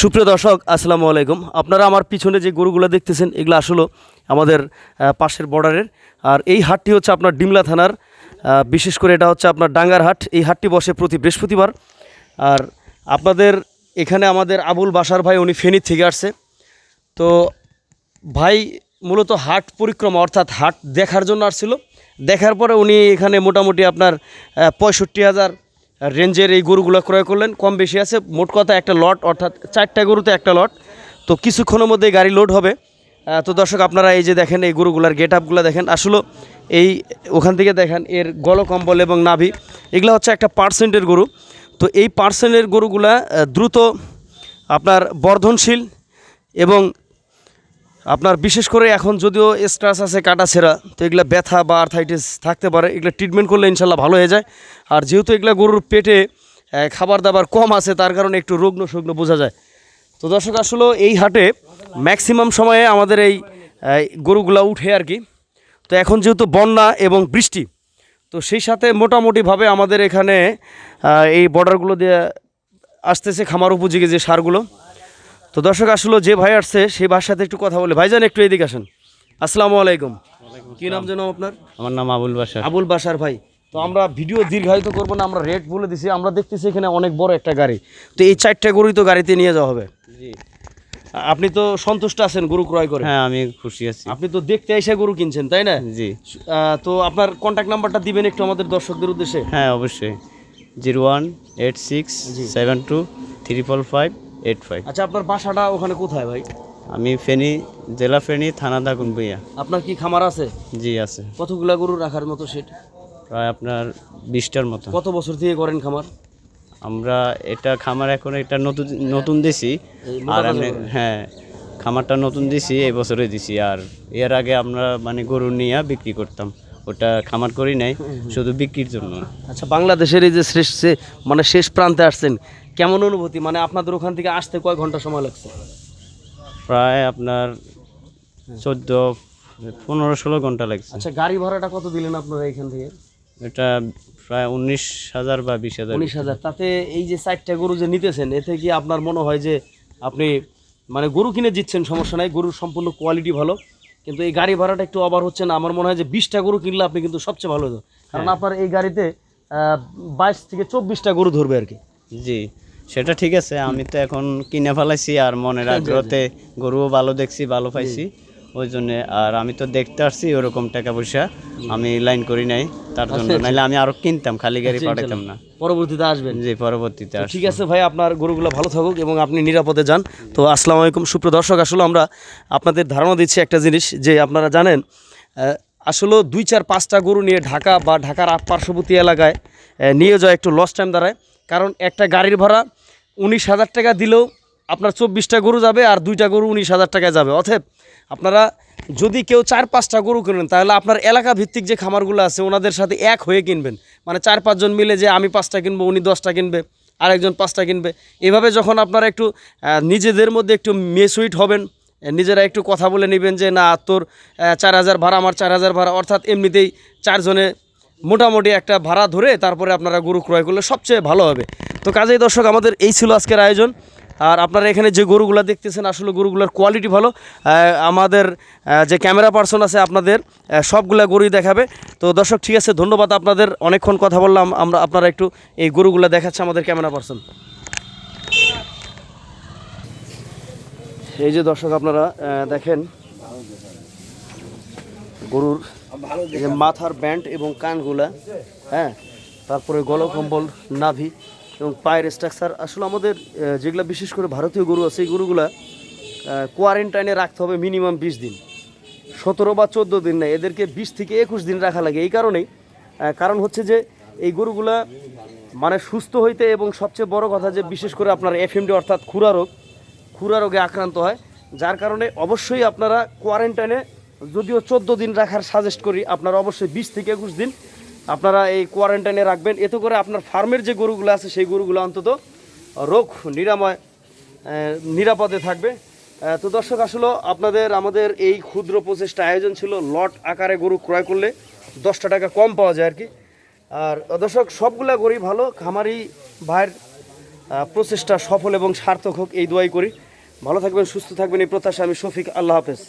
সুপ্রিয় দর্শক, আসসালামু আলাইকুম। আপনারা আমার পিছনে যে গরুগুলো দেখতেছেন, এগুলো আসলে আমাদের পাশের বর্ডারের। আর এই হাটটি হচ্ছে আপনার ডিমলা থানার বিশেষ করে এটা হচ্ছে আপনার ডাঙ্গার হাট। এই হাটটি বসে প্রতি বৃহস্পতিবার। আর আপনাদের এখানে আমাদের আবুল বাসার ভাই, উনি ফেনী থেকে আসছে। তো ভাই, মূলত হাট পরিক্রমা, অর্থাৎ হাট দেখার জন্য আসছিল। দেখার পরে উনি এখানে মোটামুটি আপনার পঁয়ষট্টি হাজার রেঞ্জের এই গরুগুলো ক্রয় করলেন। কম বেশি আছে, মোট কথা একটা লট, অর্থাৎ চারটা গরুতে একটা লট। তো কিছুক্ষণের মধ্যে গাড়ি লোড হবে। তো দর্শক, আপনারা এই যে দেখেন, এই গরুগুলার গেট আপগুলো দেখেন, আসলে এই ওখান থেকে দেখেন, এর গলকম্বল এবং নাভি, এগুলো হচ্ছে একটা পার্সেন্টের গরু। তো এই পার্সেন্টের গরুগুলা দ্রুত আপনার বর্ধনশীল এবং আপনার বিশেষ করে এখন যদিও স্ট্রাস আছে, কাটা ছেঁড়া, তো এগুলো ব্যথা বা আর্থাইটিস থাকতে পারে, এগুলো ট্রিটমেন্ট করলে ইনশাল্লাহ ভালো হয়ে যায়। আর যেহেতু এগুলো গরুর পেটে খাবার দাবার কম আছে, তার কারণে একটু রুগ্ন শুগ্ন বোঝা যায়। তো দর্শক, আসলে এই হাটে ম্যাক্সিমাম সময়ে আমাদের এই গরুগুলা উঠে আর কি। তো এখন যেহেতু বন্যা এবং বৃষ্টি, তো সেই সাথে মোটামুটিভাবে আমাদের এখানে এই বর্ডারগুলো দিয়ে আসতেছে খামার উপযোগী যে সারগুলো। তো দর্শক আসলে যে ভাই আসছে সেই ভাইয়ের সাথে একটু কথা বলে। ভাইজান একটু এদিকে আসেন। আসসালামু আলাইকুম। কি নাম যেন আপনার? আমার নাম আবুল বাসার আবুল বাসার ভাই। তো আমরা ভিডিও দীর্ঘায়িত করব না আমরা রেট বলে দিছি। আমরা দেখতেছি এখানে অনেক বড় একটা গাড়ি। তো এই চারটা গরুই তো গাড়িতে নিয়ে যাওয়া হবে। জি। আপনি তো সন্তুষ্ট আছেন গরু ক্রয় করে। হ্যাঁ আমি খুশি আছি। আপনি তো দেখতে এসে গরু কিনছেন তাই না? জি। তো আপনার কন্ট্যাক্ট নাম্বারটা দিবেন একটু আমাদের দর্শকদের উদ্দেশ্যে। হ্যাঁ অবশ্যই। Zero one eight six seven two triple five eight five. আচ্ছা আপনার বাসাটা ওখানে কোথায় ভাই? আমি ফেনী জেলা ফেনী থানা দাগুন বইয়া আপনার কি খামার আছে? জি আছে। কতগুলা গরু রাখার মতো সেট? প্রায় আপনার বিশটার মতো। কত বছর থেকে করেন খামার? আমরা এটা খামার এখন এটা নতুন নতুন দিছি। আর আমি হ্যাঁ খামারটা নতুন দিছি এই বছরে দিছি। আর এর আগে আমরা মানে গরু নিয়ে বিক্রি করতাম। ওটা খামার করি নাই শুধু বিক্রির জন্য। আচ্ছা বাংলাদেশের এই যে শেষ মানে শেষ প্রান্তে আসছেন কেমন অনুভূতি? মানে আপনাদের ওখান থেকে আসতে কয় ঘণ্টা সময় লাগছে? প্রায় আপনার চোদ্দ পনেরো ষোলো ঘণ্টা লাগছে। আচ্ছা গাড়ি ভাড়াটা কত দিলেন আপনারা এখান থেকে? এটা প্রায় উনিশ হাজার বা বিশ হাজার। উনিশ হাজার। তাতে এই যে চারটা গরু যে নিতেছেন এতে কি আপনার মনে হয় যে আপনি মানে গরু কিনে দিচ্ছেন সমস্যা নাই গরুর সম্পূর্ণ কোয়ালিটি ভালো। কিন্তু এই গাড়ি ভাড়াটা একটু অবার হচ্ছে না আমার মনে হয় যে বিশটা গরু কিনলে আপনি কিন্তু সবচেয়ে ভালো হতো। কারণ আপনার এই গাড়িতে বাইশ থেকে চব্বিশটা গরু ধরবে আর কি। জি সেটা ঠিক আছে আমি তো এখন কিনে ফেলাইছি আর মনের আগ্রহতে গরুও ভালো দেখছি ভালো পাইছি ওই জন্য আর আমি তো দেখতে আসছি ওরকম টাকা পয়সা আমি লাইন করি নাই তার জন্য নাহলে আমি আরও কিনতাম খালি গাড়ি পাঠাইতাম না। পরবর্তীতে আসবেন। জি পরবর্তীতে ঠিক আছে ভাই আপনার গরুগুলো ভালো থাকুক এবং আপনি নিরাপদে যান। তো আসসালামু আলাইকুম। সুপ্রিয় দর্শক আসলে আমরা আপনাদের ধারণা দিচ্ছি একটা জিনিস যে আপনারা জানেন আসলে দুই চার পাঁচটা গরু নিয়ে ঢাকা বা ঢাকার আপ পার্শ্ববর্তী এলাকায় নিয়ে যাওয়া একটু লস টাইম দাঁড়ায়। কারণ একটা গাড়ির ভাড়া উনিশ হাজার টাকা দিলেও আপনার চব্বিশটা গরু যাবে আর দুইটা গরু উনিশ হাজার টাকায় যাবে। অথব আপনারা যদি কেউ চার পাঁচটা গরু কিনেন, তাহলে আপনার এলাকা ভিত্তিক যে খামারগুলো আছে, ওনাদের সাথে এক হয়ে কিনবেন। মানে চার পাঁচজন মিলে যে আমি পাঁচটা কিনবো, উনি দশটা কিনবে, আরেকজন পাঁচটা কিনবে। এভাবে যখন আপনারা একটু নিজেদের মধ্যে একটু মেসুইট হবেন, নিজেরা একটু কথা বলে নেবেন যে, না, তোর চার হাজার ভাড়া, আমার চার হাজার ভাড়া। অর্থাৎ এমনিতেই চারজনে মোটামুটি একটা ভাড়া ধরে তারপরে আপনারা গরু ক্রয় করলে সবচেয়ে ভালো হবে। তো কাজেই দর্শক, আমাদের এই ছিল আজকের আয়োজন। আর আপনারা এখানে যে গরুগুলো দেখতেছেন, আসলে গরুগুলোর কোয়ালিটি ভালো। আমাদের যে ক্যামেরা পার্সন আছে আপনাদের সবগুলা গরুই দেখাবে। তো দর্শক, ঠিক আছে, ধন্যবাদ আপনাদের। অনেকক্ষণ কথা বললাম, আমরা আপনারা একটু এই গরুগুলো দেখাচ্ছে আমাদের ক্যামেরা পার্সন এই যে দর্শক, আপনারা দেখেন, গরুর মাথার ব্যান্ড এবং কানগুলা হ্যাঁ তারপরে গলকম্বল নাভি এবং পায়ের স্ট্রাকচার আসলে আমাদের যেগুলা বিশেষ করে ভারতীয় গরু আছে এই গরুগুলা কোয়ারেন্টাইনে রাখতে হবে মিনিমাম বিশ দিন। সতেরো বা চোদ্দ দিন না এদেরকে বিশ থেকে একুশ দিন রাখা লাগে। এই কারণেই কারণ হচ্ছে যে এই গরুগুলা মানে সুস্থ হইতে এবং সবচেয়ে বড় কথা যে বিশেষ করে আপনার এফএমডি অর্থাৎ খুরা রোগ খুরা রোগে আক্রান্ত হয়। যার কারণে অবশ্যই আপনারা কোয়ারেন্টাইনে যদিও চোদ্দ দিন রাখার সাজেস্ট করি, আপনারা অবশ্যই বিশ থেকে একুশ দিন আপনারা এই কোয়ারেন্টাইনে রাখবেন। এতে করে আপনার ফার্মের যে গরুগুলো আছে, সেই গরুগুলো অন্তত রোগ নিরাময় নিরাপদে থাকবে। তো দর্শক, আসলে আপনাদের আমাদের এই ক্ষুদ্র প্রচেষ্টা আয়োজন ছিল, লট আকারে গরু ক্রয় করলে দশটা টাকা কম পাওয়া যায় আর কি। আর দর্শক, সবগুলা গরুই ভালো, খামারি ভাইয়ের প্রচেষ্টা সফল এবং সার্থক হোক, এই দোয়াই করি। ভালো থাকবেন, সুস্থ থাকবেন, এই প্রত্যাশা আমি শফিক, আল্লাহ হাফেজ।